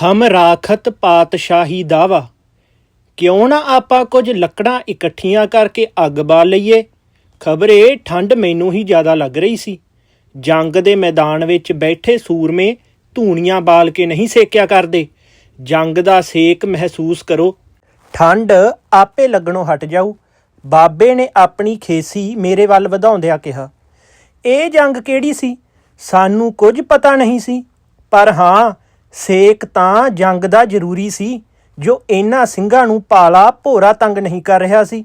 ਹਮ ਰਾਖਤ ਪਾਤਸ਼ਾਹੀ ਦਾਵਾ। ਕਿਉਂ ਨਾ ਆਪਾਂ ਕੁਝ ਲੱਕੜਾਂ ਇਕੱਠੀਆਂ ਕਰਕੇ ਅੱਗ ਬਾਲ ਲਈਏ? ਖਬਰੇ ਠੰਡ ਮੈਨੂੰ ਹੀ ਜ਼ਿਆਦਾ ਲੱਗ ਰਹੀ ਸੀ। ਜੰਗ ਦੇ ਮੈਦਾਨ ਵਿੱਚ ਬੈਠੇ ਸੂਰਮੇ ਧੂਣੀਆਂ ਬਾਲ ਕੇ ਨਹੀਂ ਸੇਕਿਆ ਕਰਦੇ। ਜੰਗ ਦਾ ਸੇਕ ਮਹਿਸੂਸ ਕਰੋ। ਠੰਡ ਆਪੇ ਲੱਗਣੋਂ ਹਟ ਜਾਊ। ਬਾਬੇ ਨੇ ਆਪਣੀ ਖੇਸੀ ਮੇਰੇ ਵੱਲ ਵਧਾਉਂਦਿਆਂ ਕਿਹਾ, ਇਹ ਜੰਗ ਕਿਹੜੀ ਸੀ? ਸਾਨੂੰ ਕੁਝ ਪਤਾ ਨਹੀਂ ਸੀ। ਪਰ ਹਾਂ ਸੇਕ ਤਾਂ ਜੰਗ ਦਾ ਜ਼ਰੂਰੀ ਸੀ, ਜੋ ਇਹਨਾਂ ਸਿੰਘਾਂ ਨੂੰ ਪਾਲਾ ਭੋਰਾ ਤੰਗ ਨਹੀਂ ਕਰ ਰਿਹਾ ਸੀ।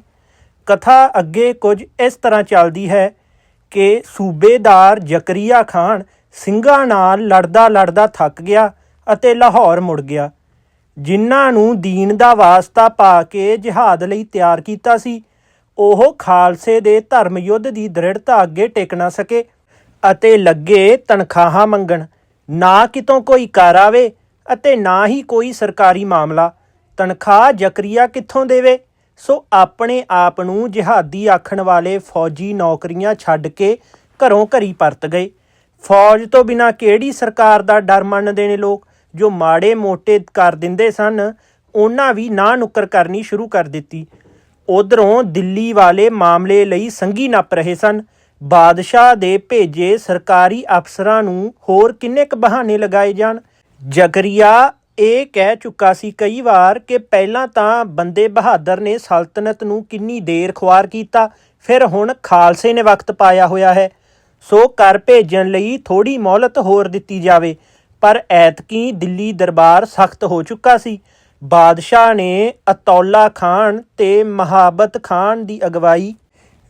ਕਥਾ ਅੱਗੇ ਕੁਝ ਇਸ ਤਰ੍ਹਾਂ ਚੱਲਦੀ ਹੈ ਕਿ ਸੂਬੇਦਾਰ ਜ਼ਕਰੀਆ ਖਾਨ ਸਿੰਘਾਂ ਨਾਲ ਲੜਦਾ ਲੜਦਾ ਥੱਕ ਗਿਆ ਅਤੇ ਲਾਹੌਰ ਮੁੜ ਗਿਆ। ਜਿਨ੍ਹਾਂ ਨੂੰ ਦੀਨ ਦਾ ਵਾਸਤਾ ਪਾ ਕੇ ਜਿਹਾਦ ਲਈ ਤਿਆਰ ਕੀਤਾ ਸੀ, ਉਹ ਖਾਲਸੇ ਦੇ ਧਰਮ ਯੁੱਧ ਦੀ ਦ੍ਰਿੜਤਾ ਅੱਗੇ ਟਿਕ ਨਾ ਸਕੇ ਅਤੇ ਲੱਗੇ ਤਨਖਾਹਾਂ ਮੰਗਣ। ਨਾ ਕਿਤੋਂ ਕੋਈ ਕਰ ਆਵੇ ਅਤੇ ਨਾ ਹੀ ਕੋਈ ਸਰਕਾਰੀ ਮਾਮਲਾ। ਤਨਖਾਹ ਜ਼ਕਰੀਆ ਕਿੱਥੋਂ ਦੇਵੇ? ਸੋ ਆਪਣੇ ਆਪ ਨੂੰ ਜਿਹਾਦੀ ਆਖਣ ਵਾਲੇ ਫੌਜੀ ਨੌਕਰੀਆਂ ਛੱਡ ਕੇ ਘਰੋਂ ਘਰੀ ਪਰਤ ਗਏ। ਫੌਜ ਤੋਂ ਬਿਨਾ ਕਿਹੜੀ ਸਰਕਾਰ ਦਾ ਡਰ ਮੰਨਦੇ ਨੇ ਲੋਕ? ਜੋ ਮਾੜੇ ਮੋਟੇ ਕਰ ਦਿੰਦੇ ਸਨ, ਉਹਨਾਂ ਵੀ ਨਾ ਨੁੱਕਰ ਕਰਨੀ ਸ਼ੁਰੂ ਕਰ ਦਿੱਤੀ। ਉਧਰੋਂ ਦਿੱਲੀ ਵਾਲੇ ਮਾਮਲੇ ਲਈ ਸੰਗੀ ਨੱਪ ਰਹੇ ਸਨ। ਬਾਦਸ਼ਾਹ ਦੇ ਭੇਜੇ ਸਰਕਾਰੀ ਅਫਸਰਾਂ ਨੂੰ ਹੋਰ ਕਿੰਨੇ ਕੁ ਬਹਾਨੇ ਲਗਾਏ ਜਾਣ? ਜ਼ਕਰੀਆ ਇਹ ਕਹਿ ਚੁੱਕਾ ਸੀ ਕਈ ਵਾਰ ਕਿ ਪਹਿਲਾਂ ਤਾਂ ਬੰਦੇ ਬਹਾਦਰ ਨੇ ਸਲਤਨਤ ਨੂੰ ਕਿੰਨੀ ਦੇਰ ਖੁਆਰ ਕੀਤਾ, ਫਿਰ ਹੁਣ ਖਾਲਸੇ ਨੇ ਵਕਤ ਪਾਇਆ ਹੋਇਆ ਹੈ। ਸੋ ਕਰ ਭੇਜਣ ਲਈ ਥੋੜੀ ਮੌਲਤ ਹੋਰ ਦਿੱਤੀ ਜਾਵੇ, ਪਰ ਐਤਕੀ ਦਿੱਲੀ ਦਰਬਾਰ ਸਖਤ ਹੋ ਚੁੱਕਾ ਸੀ। ਬਾਦਸ਼ਾਹ ਨੇ ਅਤੌਲਾ ਖਾਨ ਤੇ ਮਹਾਬਤ ਖਾਨ ਦੀ ਅਗਵਾਈ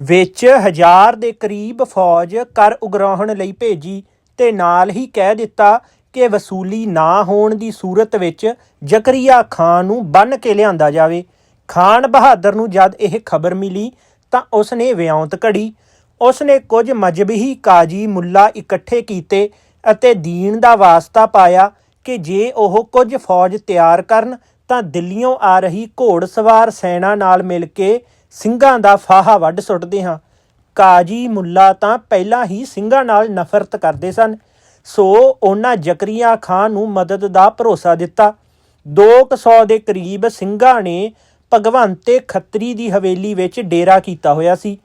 ਵਿੱਚ ਹਜ਼ਾਰ ਦੇ ਕਰੀਬ ਫੌਜ ਕਰ ਉਗਰਾਹਣ ਲਈ ਭੇਜੀ ਤੇ ਨਾਲ ਹੀ ਕਹਿ ਦਿੱਤਾ ਕਿ ਵਸੂਲੀ ਨਾ ਹੋਣ ਦੀ ਸੂਰਤ ਵਿੱਚ ਜ਼ਕਰੀਆ ਖਾਨ ਨੂੰ ਬੰਨ ਕੇ ਲਿਆਂਦਾ ਜਾਵੇ। ਖਾਨ ਬਹਾਦਰ ਨੂੰ ਜਦ ਇਹ ਖਬਰ ਮਿਲੀ ਤਾਂ ਉਸਨੇ ਵਿਉਂਤ ਘੜੀ। ਉਸਨੇ ਕੁਝ ਮਜਬਹੀ ਕਾਜੀ ਮੁੱਲਾ ਇਕੱਠੇ ਕੀਤੇ ਅਤੇ ਦੀਨ ਦਾ ਵਾਸਤਾ ਪਾਇਆ ਕਿ ਜੇ ਉਹ ਕੁਝ ਫੌਜ ਤਿਆਰ ਕਰਨ ਤਾਂ ਦਿੱਲੀੋਂ ਆ ਰਹੀ ਘੋੜਸਵਾਰ ਸੈਨਾ ਨਾਲ ਮਿਲ ਕੇ ਸਿੰਘਾਂ ਦਾ ਫਾਹਾ ਵੱਢ ਸੁੱਟਦੇ ਹਾਂ। ਕਾਜੀ ਮੁੱਲਾ ਤਾਂ ਪਹਿਲਾਂ ਹੀ ਸਿੰਘਾਂ ਨਾਲ ਨਫ਼ਰਤ ਕਰਦੇ ਸਨ। ਸੋ ਉਹਨਾਂ ਜ਼ਕਰੀਆ ਖਾਨ ਨੂੰ ਮਦਦ ਦਾ ਭਰੋਸਾ ਦਿੱਤਾ। 200 ਦੇ ਕਰੀਬ ਸਿੰਘਾਂ ਨੇ ਭਗਵੰਤੇ ਖੱਤਰੀ ਦੀ ਹਵੇਲੀ ਵਿੱਚ ਡੇਰਾ ਕੀਤਾ ਹੋਇਆ ਸੀ,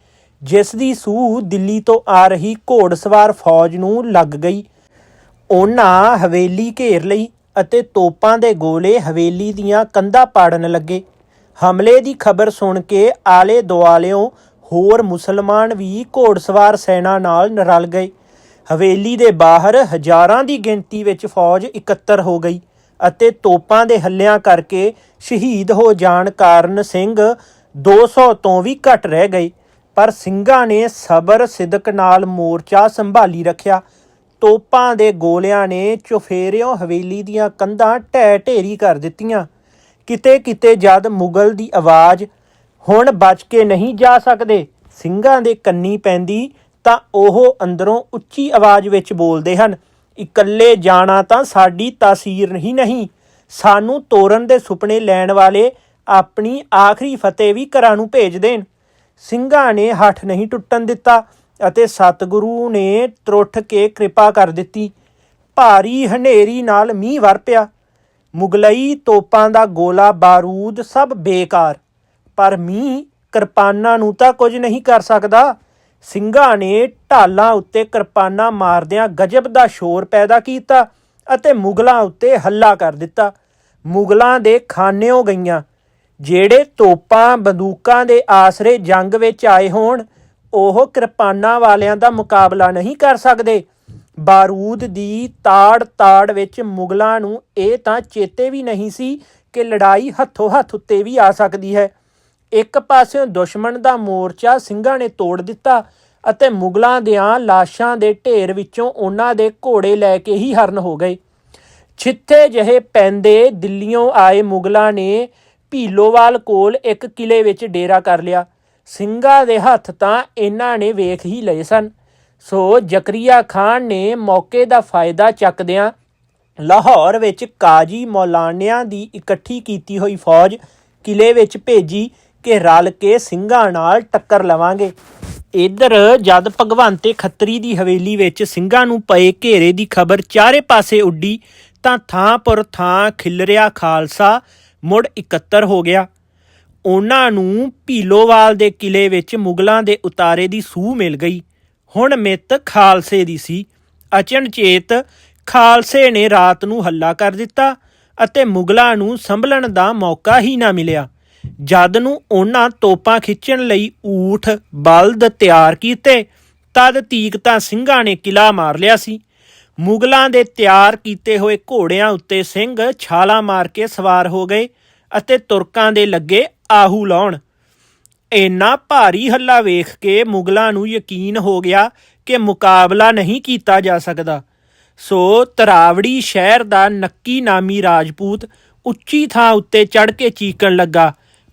ਜਿਸ ਦੀ ਸੂਹ ਦਿੱਲੀ ਤੋਂ ਆ ਰਹੀ ਘੋੜਸਵਾਰ ਫੌਜ ਨੂੰ ਲੱਗ ਗਈ। ਉਹਨਾਂ ਹਵੇਲੀ ਘੇਰ ਲਈ ਅਤੇ ਤੋਪਾਂ ਦੇ ਗੋਲੇ ਹਵੇਲੀ ਦੀਆਂ ਕੰਧਾਂ ਪਾੜਨ ਲੱਗੇ। ਹਮਲੇ ਦੀ ਖਬਰ ਸੁਣ ਕੇ ਆਲੇ ਦੁਆਲਿਓਂ ਹੋਰ ਮੁਸਲਮਾਨ ਵੀ ਘੋੜਸਵਾਰ ਸੈਨਾ ਨਾਲ ਰਲ ਗਏ। ਹਵੇਲੀ ਦੇ ਬਾਹਰ ਹਜ਼ਾਰਾਂ ਦੀ ਗਿਣਤੀ ਵਿੱਚ ਫੌਜ ਇਕੱਤਰ ਹੋ ਗਈ ਅਤੇ ਤੋਪਾਂ ਦੇ ਹੱਲਿਆਂ ਕਰਕੇ ਸ਼ਹੀਦ ਹੋ ਜਾਣ ਕਾਰਨ ਸਿੰਘ 200 ਤੋਂ ਵੀ ਘੱਟ ਰਹਿ ਗਏ, ਪਰ ਸਿੰਘਾਂ ਨੇ ਸਬਰ ਸਿਦਕ ਨਾਲ ਮੋਰਚਾ ਸੰਭਾਲੀ ਰੱਖਿਆ। ਤੋਪਾਂ ਦੇ ਗੋਲਿਆਂ ਨੇ ਚੁਫੇਰਿਓਂ ਹਵੇਲੀ ਦੀਆਂ ਕੰਧਾਂ ਢਹਿ ਢੇਰੀ ਕਰ ਦਿੱਤੀਆਂ। ਕਿਤੇ ਕਿਤੇ ਜਦ ਮੁਗਲ ਦੀ ਆਵਾਜ਼ ਹੁਣ ਬਚ ਕੇ ਨਹੀਂ ਜਾ ਸਕਦੇ, ਸਿੰਘਾਂ ਦੇ ਕੰਨੀ ਪੈਂਦੀ ਤਾਂ ਉਹ ਅੰਦਰੋਂ ਉੱਚੀ ਆਵਾਜ਼ ਵਿੱਚ ਬੋਲਦੇ ਹਨ, ਇਕੱਲੇ ਜਾਣਾ ਤਾਂ ਸਾਡੀ ਤਾਸੀਰ ਨਹੀਂ ਨਹੀਂ, ਸਾਨੂੰ ਤੋਰਨ ਦੇ ਸੁਪਨੇ ਲੈਣ ਵਾਲੇ ਆਪਣੀ ਆਖਰੀ ਫਤਿਹ ਵੀ ਘਰਾਂ ਨੂੰ ਭੇਜ ਦੇਣ। ਸਿੰਘਾਂ ਨੇ ਹੱਠ ਨਹੀਂ ਟੁੱਟਣ ਦਿੱਤਾ ਅਤੇ ਸਤਿਗੁਰੂ ਨੇ ਤਰੁੱਠ ਕੇ ਕਿਰਪਾ ਕਰ ਦਿੱਤੀ। ਭਾਰੀ ਹਨੇਰੀ ਨਾਲ ਮੀਂਹ ਵਰ ਪਿਆ। ਮੁਗਲਈ ਤੋਪਾਂ ਦਾ ਗੋਲਾ ਬਾਰੂਦ ਸਭ ਬੇਕਾਰ। ਪਰ ਮੀਂਹ ਕਿਰਪਾਨਾਂ ਨੂੰ ਤਾਂ ਕੁਝ ਨਹੀਂ ਕਰ ਸਕਦਾ। ਸਿੰਘਾਂ ਨੇ ਢਾਲਾਂ ਉੱਤੇ ਕਿਰਪਾਨਾਂ ਮਾਰਦਿਆਂ ਗਜਬ ਦਾ ਸ਼ੋਰ ਪੈਦਾ ਕੀਤਾ ਅਤੇ ਮੁਗਲਾਂ ਉੱਤੇ ਹੱਲਾ ਕਰ ਦਿੱਤਾ। ਮੁਗਲਾਂ ਦੇ ਖਾਨਿਓ ਗਈਆਂ। ਜਿਹੜੇ ਤੋਪਾਂ, ਬੰਦੂਕਾਂ ਦੇ ਆਸਰੇ ਜੰਗ ਵਿੱਚ ਆਏ ਹੋਣ, ਉਹ ਕਿਰਪਾਨਾਂ ਵਾਲਿਆਂ ਦਾ ਮੁਕਾਬਲਾ ਨਹੀਂ ਕਰ ਸਕਦੇ। ਬਾਰੂਦ ਦੀ ਤਾੜ ਤਾੜ ਵਿੱਚ ਮੁਗਲਾਂ ਨੂੰ ਇਹ ਤਾਂ ਚੇਤੇ ਵੀ ਨਹੀਂ ਸੀ ਕਿ ਲੜਾਈ ਹੱਥੋਂ ਹੱਥ ਉੱਤੇ ਵੀ ਆ ਸਕਦੀ ਹੈ। ਇੱਕ ਪਾਸਿਓਂ ਦੁਸ਼ਮਣ ਦਾ ਮੋਰਚਾ ਸਿੰਘਾਂ ਨੇ ਤੋੜ ਦਿੱਤਾ ਅਤੇ ਮੁਗਲਾਂ ਦਿਆਂ ਲਾਸ਼ਾਂ ਦੇ ਢੇਰ ਵਿੱਚੋਂ ਉਹਨਾਂ ਦੇ ਘੋੜੇ ਲੈ ਕੇ ਹੀ ਹਰਨ ਹੋ ਗਏ। ਛਿੱਥੇ ਜਿਹੇ ਪੈਂਦੇ ਦਿੱਲੀੋਂ ਆਏ ਮੁਗਲਾਂ ਨੇ ਭੀਲੋਵਾਲ ਕੋਲ ਇੱਕ ਕਿਲੇ ਵਿੱਚ ਡੇਰਾ ਕਰ ਲਿਆ। ਸਿੰਘਾਂ ਦੇ ਹੱਥ ਤਾਂ ਇਹਨਾਂ ਨੇ ਵੇਖ ਹੀ ਲਏ ਸਨ। ਸੋ ਜ਼ਕਰੀਆ ਖਾਨ ਨੇ ਮੌਕੇ ਦਾ ਫਾਇਦਾ ਚੱਕਦਿਆਂ ਲਾਹੌਰ ਵਿੱਚ ਕਾਜੀ ਮੌਲਾਨਿਆਂ ਦੀ ਇਕੱਠੀ ਕੀਤੀ ਹੋਈ ਫੌਜ ਕਿਲੇ ਵਿੱਚ ਭੇਜੀ ਕਿ ਰਲ ਕੇ ਸਿੰਘਾਂ ਨਾਲ ਟੱਕਰ ਲਵਾਂਗੇ। ਇਧਰ ਜਦ ਭਗਵੰਤੇ ਖੱਤਰੀ ਦੀ ਹਵੇਲੀ ਵਿੱਚ ਸਿੰਘਾਂ ਨੂੰ ਪਏ ਘੇਰੇ ਦੀ ਖਬਰ ਚਾਰੇ ਪਾਸੇ ਉੱਡੀ, ਤਾਂ ਥਾਂ ਪਰ ਥਾਂ ਖਿਲਰਿਆ ਖਾਲਸਾ ਮੁੜ ਇਕੱਤਰ ਹੋ ਗਿਆ। ਉਹਨਾਂ ਨੂੰ ਭੀਲੋਵਾਲ ਦੇ ਕਿਲੇ ਵਿੱਚ ਮੁਗਲਾਂ ਦੇ ਉਤਾਰੇ ਦੀ ਸੂਹ ਮਿਲ ਗਈ। ਹੁਣ ਮਿੱਤ ਖਾਲਸੇ ਦੀ ਸੀ। ਅਚਨਚੇਤ ਖਾਲਸੇ ਨੇ ਰਾਤ ਨੂੰ ਹੱਲਾ ਕਰ ਦਿੱਤਾ ਅਤੇ ਮੁਗਲਾਂ ਨੂੰ ਸੰਭਲਣ ਦਾ ਮੌਕਾ ਹੀ ਨਾ ਮਿਲਿਆ। ਜਦ ਨੂੰ ਉਹਨਾਂ ਤੋਪਾਂ ਖਿੱਚਣ ਲਈ ਊਠ, ਬਲਦ ਤਿਆਰ ਕੀਤੇ, ਤਦ ਤੀਕ ਤਾਂ ਸਿੰਘਾਂ ਨੇ ਕਿਲਾ ਮਾਰ ਲਿਆ ਸੀ। ਮੁਗਲਾਂ ਦੇ ਤਿਆਰ ਕੀਤੇ ਹੋਏ ਘੋੜਿਆਂ ਉੱਤੇ ਸਿੰਘ ਛਾਲਾਂ ਮਾਰ ਕੇ ਸਵਾਰ ਹੋ ਗਏ ਅਤੇ ਤੁਰਕਾਂ ਦੇ ਲੱਗੇ ਆਹੂ ਲਾਉਣ ਇੰਨਾ ਭਾਰੀ ਹੱਲਾ ਵੇਖ ਕੇ ਮੁਗਲਾਂ ਨੂੰ ਯਕੀਨ ਹੋ ਗਿਆ ਕਿ ਮੁਕਾਬਲਾ ਨਹੀਂ ਕੀਤਾ ਜਾ ਸਕਦਾ। ਸੋ ਤਰਾਵੜੀ ਸ਼ਹਿਰ ਦਾ ਨੱਕੀ ਨਾਮੀ ਰਾਜਪੂਤ ਉੱਚੀ ਥਾਂ ਉੱਤੇ ਚੜ ਕੇ ਚੀਕਣ ਲੱਗਾ,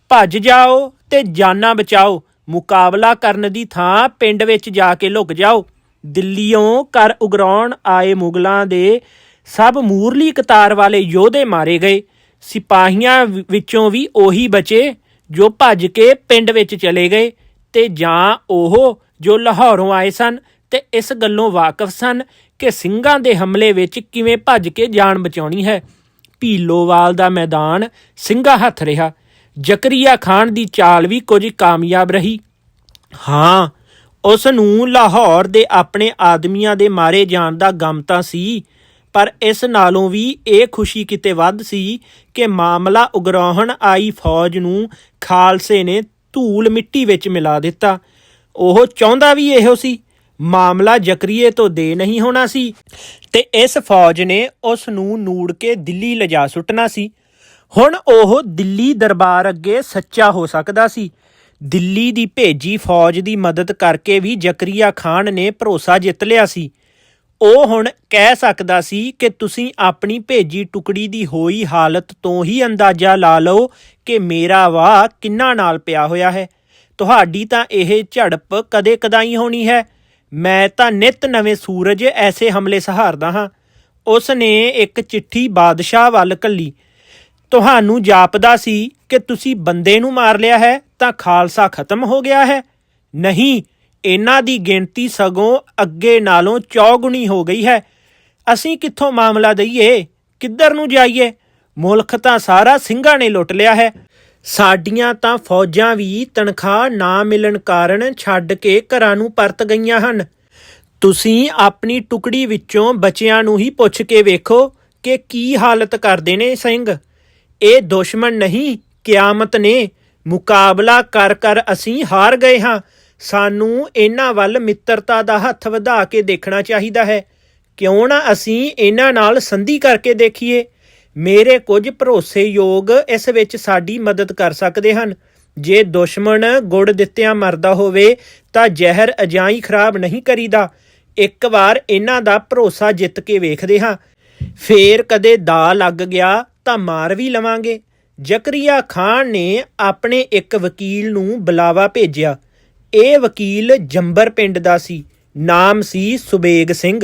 ਭੱਜ ਜਾਓ ਤੇ ਜਾਨਾਂ ਬਚਾਓ, ਮੁਕਾਬਲਾ ਕਰਨ ਦੀ ਥਾਂ ਪਿੰਡ ਵਿੱਚ ਜਾ ਕੇ ਲੁਕ ਜਾਓ। ਦਿੱਲੀੋਂ ਕਰ ਉਗਰਾਉਣ ਆਏ ਮੁਗਲਾਂ ਦੇ ਸਭ ਮੂਰਲੀ ਕਤਾਰ ਵਾਲੇ ਯੋਧੇ ਮਾਰੇ ਗਏ। ਸਿਪਾਹੀਆਂ ਵਿੱਚੋਂ ਵੀ ਉਹੀ ਬਚੇ। ਜੋ ਭੱਜ ਕੇ ਪਿੰਡ ਵਿੱਚ ਚਲੇ ਗਏ ਤੇ ਜਾਂ ਉਹ ਜੋ ਲਾਹੌਰੋਂ ਆਏ ਸਨ ਤੇ ਇਸ ਗੱਲੋਂ ਵਾਕਿਫ ਸਨ ਕਿ ਸਿੰਘਾਂ ਦੇ ਹਮਲੇ ਵਿੱਚ ਕਿਵੇਂ ਭੱਜ ਕੇ ਜਾਨ ਬਚਾਉਣੀ ਹੈ। ਭੀਲੋਵਾਲ ਦਾ ਮੈਦਾਨ ਸਿੰਘਾਂ ਹੱਥ ਰਿਹਾ। ਜ਼ਕਰੀਆ ਖਾਨ ਦੀ ਚਾਲ ਵੀ ਕੁਝ ਕਾਮਯਾਬ ਰਹੀ। ਹਾਂ, ਉਸ ਨੂੰ ਲਾਹੌਰ ਦੇ ਆਪਣੇ ਆਦਮੀਆਂ ਦੇ ਮਾਰੇ ਜਾਣ ਦਾ ਗਮ ਤਾਂ ਸੀ ਪਰ ਇਸ ਨਾਲੋਂ ਵੀ ਇਹ ਖੁਸ਼ੀ ਕਿਤੇ ਵੱਧ ਸੀ ਕਿ ਮਾਮਲਾ ਉਗਰਾਹਣ ਆਈ ਫੌਜ ਨੂੰ ਖਾਲਸੇ ਨੇ ਧੂਲ ਮਿੱਟੀ ਵਿੱਚ ਮਿਲਾ ਦਿੱਤਾ। ਉਹ ਚਾਹੁੰਦਾ ਵੀ ਇਹੋ ਸੀ, ਮਾਮਲਾ ਜ਼ਕਰੀਏ ਤੋਂ ਦੇ ਨਹੀਂ ਹੋਣਾ ਸੀ ਤੇ ਇਸ ਫੌਜ ਨੇ ਉਸ ਨੂੰ ਨੂੜ ਕੇ ਦਿੱਲੀ ਲਿਜਾ ਸੁੱਟਣਾ ਸੀ। ਹੁਣ ਉਹ ਦਿੱਲੀ ਦਰਬਾਰ ਅੱਗੇ ਸੱਚਾ ਹੋ ਸਕਦਾ ਸੀ। ਦਿੱਲੀ ਦੀ ਭੇਜੀ ਫੌਜ ਦੀ ਮਦਦ ਕਰਕੇ ਵੀ ਜ਼ਕਰੀਆ ਖਾਨ ਨੇ ਭਰੋਸਾ ਜਿੱਤ ਲਿਆ ਸੀ। ਉਹ ਹੁਣ ਕਹਿ ਸਕਦਾ ਸੀ ਕਿ ਤੁਸੀਂ ਆਪਣੀ ਭੇਜੀ ਟੁਕੜੀ ਦੀ ਹੋਈ ਹਾਲਤ ਤੋਂ ਹੀ ਅੰਦਾਜ਼ਾ ਲਾ ਲਓ ਕਿ ਮੇਰਾ ਵਾਹ ਕਿੰਨਾ ਨਾਲ ਪਿਆ ਹੋਇਆ ਹੈ। ਤੁਹਾਡੀ ਤਾਂ ਇਹ ਝੜਪ ਕਦੇ ਕਦਾਈ ਹੋਣੀ ਹੈ। ਮੈਂ ਤਾਂ ਨਿਤ ਨਵੇਂ ਸੂਰਜ ਐਸੇ ਹਮਲੇ ਸਹਾਰਦਾ ਹਾਂ। ਉਸ ਨੇ ਇੱਕ ਚਿੱਠੀ ਬਾਦਸ਼ਾਹ ਵੱਲ ਕੱਲੀ। ਤੁਹਾਨੂੰ ਜਾਪਦਾ ਸੀ ਕਿ ਤੁਸੀਂ ਬੰਦੇ ਨੂੰ ਮਾਰ ਲਿਆ ਹੈ ਤਾਂ ਖਾਲਸਾ ਖਤਮ ਹੋ ਗਿਆ ਹੈ। ਨਹੀਂ ਇਹਨਾਂ ਦੀ ਗਿਣਤੀ ਸਗੋਂ ਅੱਗੇ ਨਾਲੋਂ ਚੌਗੁਣੀ ਹੋ ਗਈ ਹੈ। ਅਸੀਂ ਕਿੱਥੋਂ ਮਾਮਲਾ ਦਈਏ? ਕਿੱਧਰ ਨੂੰ ਜਾਈਏ? ਮੁਲਕ ਤਾਂ ਸਾਰਾ ਸਿੰਘਾਂ ਨੇ ਲੁੱਟ ਲਿਆ ਹੈ। ਸਾਡੀਆਂ ਤਾਂ ਫੌਜਾਂ ਵੀ ਤਨਖਾਹ ਨਾ ਮਿਲਣ ਕਾਰਨ ਛੱਡ ਕੇ ਘਰਾਂ ਨੂੰ ਪਰਤ ਗਈਆਂ ਹਨ। ਤੁਸੀਂ ਆਪਣੀ ਟੁਕੜੀ ਵਿੱਚੋਂ ਬੱਚਿਆਂ ਨੂੰ ਹੀ ਪੁੱਛ ਕੇ ਵੇਖੋ ਕਿ ਕੀ ਹਾਲਤ ਕਰਦੇ ਨੇ ਸਿੰਘ। ਇਹ ਦੁਸ਼ਮਣ ਨਹੀਂ, ਕਿਆਮਤ ਨੇ। ਮੁਕਾਬਲਾ ਕਰ ਕਰ ਅਸੀਂ ਹਾਰ ਗਏ ਹਾਂ। ਸਾਨੂੰ ਇਹਨਾਂ ਵੱਲ ਮਿੱਤਰਤਾ ਦਾ ਹੱਥ ਵਧਾ ਕੇ ਦੇਖਣਾ ਚਾਹੀਦਾ ਹੈ। ਕਿਉਂ ਨਾ ਅਸੀਂ ਇਹਨਾਂ ਨਾਲ ਸੰਧੀ ਕਰਕੇ ਦੇਖੀਏ? ਮੇਰੇ ਕੁਝ ਭਰੋਸੇਯੋਗ ਇਸ ਵਿੱਚ ਸਾਡੀ ਮਦਦ ਕਰ ਸਕਦੇ ਹਨ। ਜੇ ਦੁਸ਼ਮਣ ਗੁੜ ਦਿੱਤਿਆਂ ਮਰਦਾ ਹੋਵੇ, ਤਾਂ ਜ਼ਹਿਰ ਅਜਾਈ ਖਰਾਬ ਨਹੀਂ ਕਰੀਦਾ। ਇੱਕ ਵਾਰ ਇਹਨਾਂ ਦਾ ਭਰੋਸਾ ਜਿੱਤ ਕੇ ਵੇਖਦੇ ਹਾਂ। ਫੇਰ ਕਦੇ ਦਾ ਲੱਗ ਗਿਆ, ਤਾਂ ਮਾਰ ਵੀ ਲਵਾਂਗੇ। ਜ਼ਕਰੀਆ ਖਾਨ ਨੇ ਆਪਣੇ ਇੱਕ ਵਕੀਲ ਨੂੰ ਬੁਲਾਵਾ ਭੇਜਿਆ। ਇਹ ਵਕੀਲ ਜੰਬਰ ਪਿੰਡ ਦਾ ਸੀ, ਨਾਮ ਸੀ ਸੁਬੇਗ ਸਿੰਘ।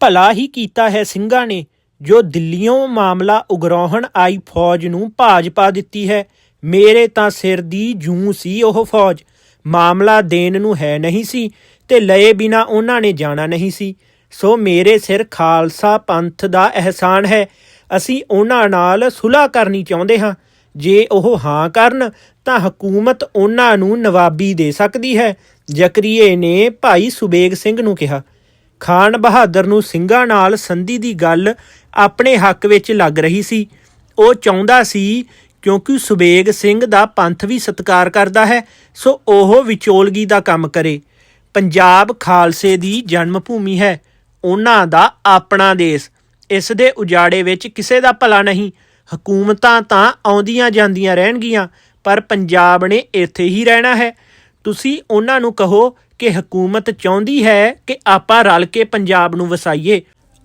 ਭਲਾ ਹੀ ਕੀਤਾ ਹੈ ਸਿੰਘਾਂ ਨੇ, ਜੋ ਦਿੱਲੀੋਂ ਮਾਮਲਾ ਉਗਰਾਹਣ ਆਈ ਫੌਜ ਨੂੰ ਭਾਜਪਾ ਦਿੱਤੀ ਹੈ। ਮੇਰੇ ਤਾਂ ਸਿਰ ਦੀ ਜੂੰ ਸੀ ਉਹ ਫੌਜ, ਮਾਮਲਾ ਦੇਣ ਨੂੰ ਹੈ ਨਹੀਂ ਸੀ ਤੇ ਲਏ ਬਿਨਾ ਉਹਨਾਂ ਨੇ ਜਾਣਾ ਨਹੀਂ ਸੀ। ਸੋ ਮੇਰੇ ਸਿਰ ਖਾਲਸਾ ਪੰਥ ਦਾ ਅਹਿਸਾਨ ਹੈ, ਅਸੀਂ ਉਹਨਾਂ ਨਾਲ ਸੁਲ੍ਹਾ ਕਰਨੀ ਚਾਹੁੰਦੇ ਹਾਂ। ਜੇ ਉਹ ਹਾਂ ਕਰਨ, ਤਾਂ ਹਕੂਮਤ ਉਹਨਾਂ ਨੂੰ ਨਵਾਬੀ ਦੇ ਸਕਦੀ ਹੈ। ਜ਼ਕਰੀਏ ਨੇ ਭਾਈ ਸੁਬੇਗ ਸਿੰਘ ਨੂੰ ਕਿਹਾ, ਖਾਨ ਬਹਾਦਰ ਨੂੰ ਸਿੰਘਾਂ ਨਾਲ ਸੰਧੀ ਦੀ ਗੱਲ ਆਪਣੇ ਹੱਕ ਵਿੱਚ ਲੱਗ ਰਹੀ ਸੀ। ਉਹ ਚਾਹੁੰਦਾ ਸੀ, ਕਿਉਂਕਿ ਸੁਬੇਗ ਸਿੰਘ ਦਾ ਪੰਥ ਵੀ ਸਤਿਕਾਰ ਕਰਦਾ ਹੈ, ਸੋ ਉਹ ਵਿਚੋਲਗੀ ਦਾ ਕੰਮ ਕਰੇ। ਪੰਜਾਬ ਖਾਲਸੇ ਦੀ ਜਨਮ ਭੂਮੀ ਹੈ। ਉਹਨਾਂ ਦਾ ਆਪਣਾ ਦੇਸ਼। ਇਸ ਦੇ ਉਜਾੜੇ ਵਿੱਚ ਕਿਸੇ ਦਾ ਭਲਾ ਨਹੀਂ। ਹਕੂਮਤਾਂ ਤਾਂ ਆਉਂਦੀਆਂ ਜਾਂਦੀਆਂ ਰਹਿਣਗੀਆਂ, ਪਰ ਪੰਜਾਬ ਨੇ ਇੱਥੇ ਹੀ ਰਹਿਣਾ ਹੈ। ਤੁਸੀਂ ਉਹਨਾਂ ਨੂੰ ਕਹੋ ਕਿ ਹਕੂਮਤ ਚਾਹੁੰਦੀ ਹੈ ਕਿ ਆਪਾਂ ਰਲ ਕੇ ਪੰਜਾਬ ਨੂੰ ਵਸਾਈਏ।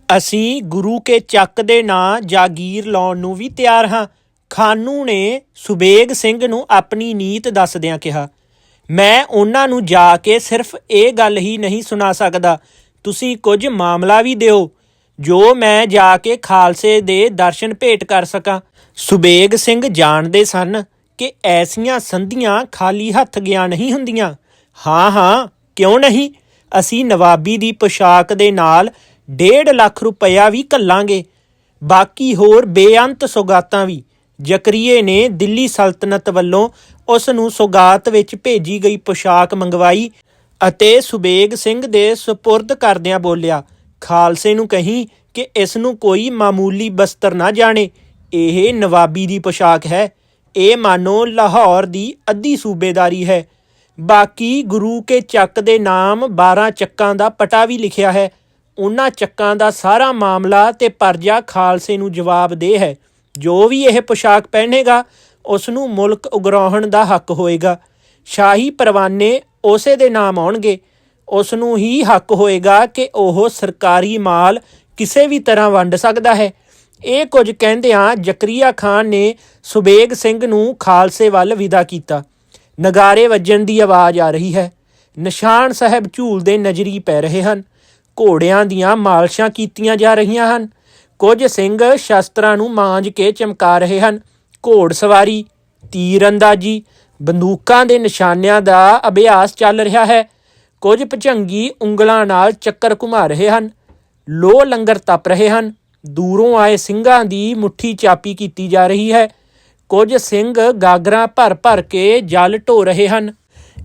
ਅਸੀਂ ਗੁਰੂ ਕੇ ਚੱਕ ਦੇ ਨਾਂ ਜਾਗੀਰ ਲਾਉਣ ਨੂੰ ਵੀ ਤਿਆਰ ਹਾਂ। ਖਾਨੂ ਨੇ ਸੁਬੇਗ ਸਿੰਘ ਨੂੰ ਆਪਣੀ ਨੀਤ ਦੱਸਦਿਆਂ ਕਿਹਾ, ਮੈਂ ਉਹਨਾਂ ਨੂੰ ਜਾ ਕੇ ਸਿਰਫ ਇਹ ਗੱਲ ਹੀ ਨਹੀਂ ਸੁਣਾ ਸਕਦਾ। ਤੁਸੀਂ ਕੁਝ ਮਾਮਲਾ ਵੀ ਦਿਓ। ਜੋ ਮੈਂ ਜਾ ਕੇ ਖਾਲਸੇ ਦੇ ਦਰਸ਼ਨ ਭੇਟ ਕਰ ਸਕਾਂ। ਸੁਬੇਗ ਸਿੰਘ ਜਾਣਦੇ ਸਨ ਕਿ ਐਸੀਆਂ ਸੰਧੀਆਂ ਖਾਲੀ ਹੱਥ ਗਿਆ ਨਹੀਂ ਹੁੰਦੀਆਂ। ਹਾਂ ਹਾਂ, ਕਿਉਂ ਨਹੀਂ? ਅਸੀਂ ਨਵਾਬੀ ਦੀ ਪੋਸ਼ਾਕ ਦੇ ਨਾਲ 1.5 ਲੱਖ ਰੁਪਇਆ ਵੀ ਕੱਲਾਂਗੇ ਬਾਕੀ ਹੋਰ ਬੇਅੰਤ ਸੌਗਾਤਾਂ ਵੀ। ਜ਼ਕਰੀਏ ਨੇ ਦਿੱਲੀ ਸਲਤਨਤ ਵੱਲੋਂ ਉਸ ਨੂੰ ਸੌਗਾਤ ਵਿੱਚ ਭੇਜੀ ਗਈ ਪੋਸ਼ਾਕ ਮੰਗਵਾਈ ਅਤੇ ਸੁਬੇਗ ਸਿੰਘ ਦੇ ਸਪੁਰਦ ਕਰਦਿਆਂ ਬੋਲਿਆ ਖਾਲਸੇ ਨੂੰ ਕਹੀਂ ਕਿ ਇਸ ਨੂੰ ਕੋਈ ਮਾਮੂਲੀ ਬਸਤਰ ਨਾ ਜਾਣੇ। ਇਹ ਨਵਾਬੀ ਦੀ ਪੋਸ਼ਾਕ ਹੈ। ਇਹ ਮਾਨੋ ਲਾਹੌਰ ਦੀ ਅੱਧੀ ਸੂਬੇਦਾਰੀ ਹੈ। ਬਾਕੀ ਗੁਰੂ ਕੇ ਚੱਕ ਦੇ ਨਾਮ 12 ਚੱਕਾਂ ਦਾ ਪਟਾ ਵੀ ਲਿਖਿਆ ਹੈ। ਉਹਨਾਂ ਚੱਕਾਂ ਦਾ ਸਾਰਾ ਮਾਮਲਾ ਤੇ ਪਰਜਾ ਖਾਲਸੇ ਨੂੰ ਜਵਾਬ ਦੇ ਹੈ। ਜੋ ਵੀ ਇਹ ਪੋਸ਼ਾਕ ਪਹਿਨੇਗਾ, ਉਸ ਨੂੰ ਮੁਲਕ ਉਗਰਾਹਣ ਦਾ ਹੱਕ ਹੋਏਗਾ। ਸ਼ਾਹੀ ਪਰਵਾਨੇ ਉਸੇ ਦੇ ਨਾਮ ਆਉਣਗੇ। ਉਸ ਨੂੰ ਹੀ ਹੱਕ ਹੋਏਗਾ ਕਿ ਉਹ ਸਰਕਾਰੀ ਮਾਲ ਕਿਸੇ ਵੀ ਤਰ੍ਹਾਂ ਵੰਡ ਸਕਦਾ ਹੈ। ਇਹ ਕੁਝ ਕਹਿੰਦਿਆਂ ਜ਼ਕਰੀਆ ਖਾਨ ਨੇ ਸੁਬੇਗ ਸਿੰਘ ਨੂੰ ਖਾਲਸੇ ਵੱਲ ਵਿਦਾ ਕੀਤਾ। ਨਗਾਰੇ ਵੱਜਣ ਦੀ ਆਵਾਜ਼ ਆ ਰਹੀ ਹੈ। ਨਿਸ਼ਾਨ ਸਾਹਿਬ ਝੂਲਦੇ ਨਜ਼ਰੀ ਪੈ ਰਹੇ ਹਨ। ਘੋੜਿਆਂ ਦੀਆਂ ਮਾਲਸ਼ਾਂ ਕੀਤੀਆਂ ਜਾ ਰਹੀਆਂ ਹਨ। ਕੁਝ ਸਿੰਘ ਸ਼ਸਤਰਾਂ ਨੂੰ ਮਾਂਜ ਕੇ ਚਮਕਾ ਰਹੇ ਹਨ। ਘੋੜ ਸਵਾਰੀ, ਤੀਰ ਅੰਦਾਜ਼ੀ, ਬੰਦੂਕਾਂ ਦੇ ਨਿਸ਼ਾਨਿਆਂ ਦਾ ਅਭਿਆਸ ਚੱਲ ਰਿਹਾ ਹੈ। ਕੁਝ ਭਜੰਗੀ ਉਂਗਲਾਂ ਨਾਲ ਚੱਕਰ ਘੁਮਾ ਰਹੇ ਹਨ। ਲੋ ਲੰਗਰ ਤਪ ਰਹੇ ਹਨ। ਦੂਰੋਂ ਆਏ ਸਿੰਘਾਂ ਦੀ ਮੁੱਠੀ ਚਾਪੀ ਕੀਤੀ ਜਾ ਰਹੀ ਹੈ। ਕੁਝ ਸਿੰਘ ਗਾਗਰਾਂ ਭਰ ਭਰ ਕੇ ਜਲ ਢੋ ਰਹੇ ਹਨ।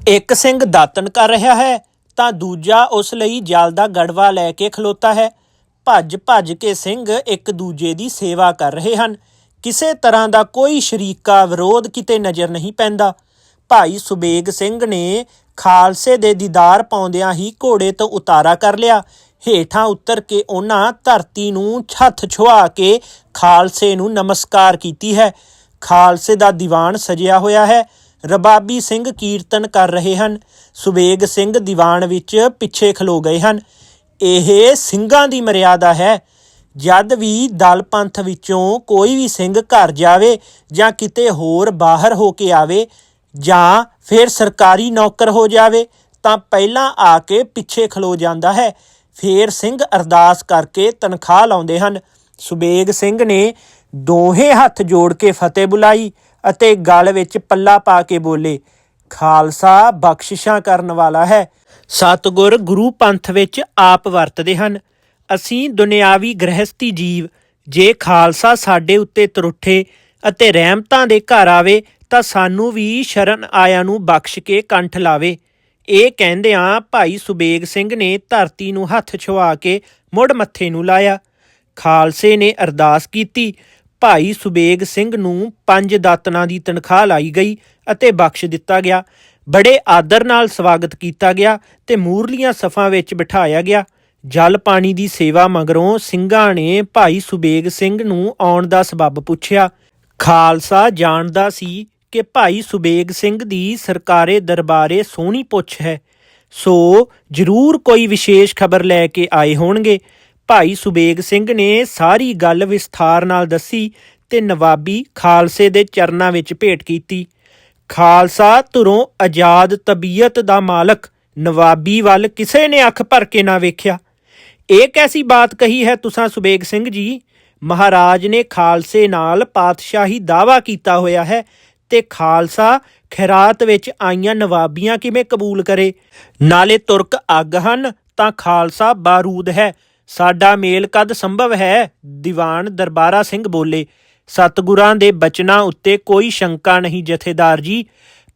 ਇੱਕ ਸਿੰਘ ਦਾਤਨ ਕਰ ਰਿਹਾ ਹੈ, ਤਾਂ ਦੂਜਾ ਉਸ ਲਈ ਜਲ ਦਾ ਗੜਵਾ ਲੈ ਕੇ ਖਲੋਤਾ ਹੈ। ਭੱਜ ਭੱਜ ਕੇ ਸਿੰਘ ਇੱਕ ਦੂਜੇ ਦੀ ਸੇਵਾ ਕਰ ਰਹੇ ਹਨ। ਕਿਸੇ ਤਰ੍ਹਾਂ ਦਾ ਕੋਈ ਸ਼ਰੀਕਾ ਵਿਰੋਧ ਕਿਤੇ ਨਜ਼ਰ ਨਹੀਂ ਪੈਂਦਾ। ਭਾਈ ਸੁਬੇਗ ਸਿੰਘ ਨੇ ਖਾਲਸੇ ਦੇ ਦੀਦਾਰ ਪਾਉਂਦਿਆਂ ਹੀ ਘੋੜੇ ਤੋਂ ਉਤਾਰਾ ਕਰ ਲਿਆ। ਹੇਠਾਂ ਉਤਰ ਕੇ ਉਹਨਾਂ ਧਰਤੀ ਨੂੰ ਛੱਤ ਛੁਆ ਕੇ ਖਾਲਸੇ ਨੂੰ ਨਮਸਕਾਰ ਕੀਤੀ ਹੈ। ਖਾਲਸੇ ਦਾ ਦੀਵਾਨ ਸਜਿਆ ਹੋਇਆ ਹੈ। ਰਬਾਬੀ ਸਿੰਘ ਕੀਰਤਨ ਕਰ ਰਹੇ ਹਨ। ਸੁਬੇਗ ਸਿੰਘ ਦੀਵਾਨ ਵਿੱਚ ਪਿੱਛੇ ਖਲੋ ਗਏ ਹਨ। ਇਹ ਸਿੰਘਾਂ ਦੀ ਮਰਿਆਦਾ ਹੈ। ਜਦ ਵੀ ਦਲ ਪੰਥ ਵਿੱਚੋਂ ਕੋਈ ਵੀ ਸਿੰਘ ਘਰ ਜਾਵੇ ਜਾਂ ਕਿਤੇ ਹੋਰ ਬਾਹਰ ਹੋ ਕੇ ਆਵੇ ਜਾਂ ਫਿਰ ਸਰਕਾਰੀ ਨੌਕਰ ਹੋ ਜਾਵੇ, ਤਾਂ ਪਹਿਲਾਂ ਆ ਕੇ ਪਿੱਛੇ ਖਲੋ ਜਾਂਦਾ ਹੈ। ਫੇਰ ਸਿੰਘ ਅਰਦਾਸ ਕਰਕੇ ਤਨਖਾਹ ਲਾਉਂਦੇ ਹਨ। ਸੁਬੇਗ ਸਿੰਘ ਨੇ ਦੋਹੇ ਹੱਥ ਜੋੜ ਕੇ ਫਤਿਹ ਬੁਲਾਈ ਅਤੇ ਗਲ ਵਿੱਚ ਪੱਲਾ ਪਾ ਕੇ ਬੋਲੇ, ਖਾਲਸਾ ਬਖਸ਼ਿਸ਼ਾਂ ਕਰਨ ਵਾਲਾ ਹੈ। ਸਤਿਗੁਰ ਗੁਰੂ ਪੰਥ ਵਿੱਚ ਆਪ ਵਰਤਦੇ ਹਨ। ਅਸੀਂ ਦੁਨਿਆਵੀ ਗ੍ਰਹਿਸਤੀ ਜੀਵ, ਜੇ ਖਾਲਸਾ ਸਾਡੇ ਉੱਤੇ ਤਰੁੱਠੇ ਅਤੇ ਰਹਿਮਤਾਂ ਦੇ ਘਰ ਆਵੇ ਤਾਂ ਸਾਨੂੰ ਵੀ ਸ਼ਰਨ ਆਇਆਂ ਨੂੰ ਬਖਸ਼ ਕੇ ਕੰਠ ਲਾਵੇ। ਇਹ ਕਹਿੰਦਿਆਂ ਭਾਈ ਸੁਬੇਗ ਸਿੰਘ ਨੇ ਧਰਤੀ ਨੂੰ ਹੱਥ ਛੁਆ ਕੇ ਮੁੜ ਮੱਥੇ ਨੂੰ ਲਾਇਆ। ਖਾਲਸੇ ਨੇ ਅਰਦਾਸ ਕੀਤੀ। ਭਾਈ ਸੁਬੇਗ ਸਿੰਘ ਨੂੰ ਪੰਜ ਦਾਤਨਾਂ ਦੀ ਤਨਖਾਹ ਲਾਈ ਗਈ ਅਤੇ ਬਖਸ਼ ਦਿੱਤਾ ਗਿਆ। ਬੜੇ ਆਦਰ ਨਾਲ ਸਵਾਗਤ ਕੀਤਾ ਗਿਆ ਤੇ ਮੂਰਲੀਆਂ ਸਫਾਂ ਵਿੱਚ ਬਿਠਾਇਆ ਗਿਆ। ਜਲ ਪਾਣੀ ਦੀ ਸੇਵਾ ਮਗਰੋਂ ਸਿੰਘਾਂ ਨੇ ਭਾਈ ਸੁਬੇਗ ਸਿੰਘ ਨੂੰ ਆਉਣ ਦਾ ਸਬਬ ਪੁੱਛਿਆ। ਖਾਲਸਾ ਜਾਣਦਾ ਸੀ ਕਿ ਭਾਈ ਸੁਬੇਗ ਸਿੰਘ ਦੀ ਸਰਕਾਰੇ ਦਰਬਾਰੇ ਸੋਹਣੀ ਪੁੱਛ ਹੈ। ਸੋ ਜ਼ਰੂਰ ਕੋਈ ਵਿਸ਼ੇਸ਼ ਖਬਰ ਲੈ ਕੇ ਆਏ ਹੋਣਗੇ। ਭਾਈ ਸੁਬੇਗ ਸਿੰਘ ਨੇ ਸਾਰੀ ਗੱਲ ਵਿਸਥਾਰ ਨਾਲ ਦੱਸੀ ਤੇ ਨਵਾਬੀ ਖਾਲਸੇ ਦੇ ਚਰਨਾਂ ਵਿੱਚ ਭੇਟ ਕੀਤੀ। ਖਾਲਸਾ ਧੁਰੋਂ ਆਜ਼ਾਦ ਤਬੀਅਤ ਦਾ ਮਾਲਕ ਨਵਾਬੀ ਵੱਲ ਕਿਸੇ ਨੇ ਅੱਖ ਭਰ ਕੇ ਨਾ ਵੇਖਿਆ। ਇਹ ਕੈਸੀ ਬਾਤ ਕਹੀ ਹੈ ਤੁਸਾਂ ਸੁਬੇਗ ਸਿੰਘ ਜੀ? ਮਹਾਰਾਜ ਨੇ ਖਾਲਸੇ ਨਾਲ ਪਾਤਸ਼ਾਹੀ ਦਾਵਾ ਕੀਤਾ ਹੋਇਆ ਹੈ ਤੇ ਖਾਲਸਾ ਖੈਰਾਤ ਵਿੱਚ ਆਈਆਂ ਨਵਾਬੀਆਂ ਕਿਵੇਂ ਕਬੂਲ ਕਰੇ? ਨਾਲੇ ਤੁਰਕ ਅੱਗ ਹਨ, ਤਾਂ ਖਾਲਸਾ ਬਾਰੂਦ ਹੈ। ਸਾਡਾ ਮੇਲ ਕਦ ਸੰਭਵ ਹੈ? ਦੀਵਾਨ ਦਰਬਾਰਾ ਸਿੰਘ ਬੋਲੇ। ਸਤਗੁਰਾਂ ਦੇ ਬਚਨਾਂ ਉੱਤੇ ਕੋਈ ਸ਼ੰਕਾ ਨਹੀਂ, ਜਥੇਦਾਰ ਜੀ।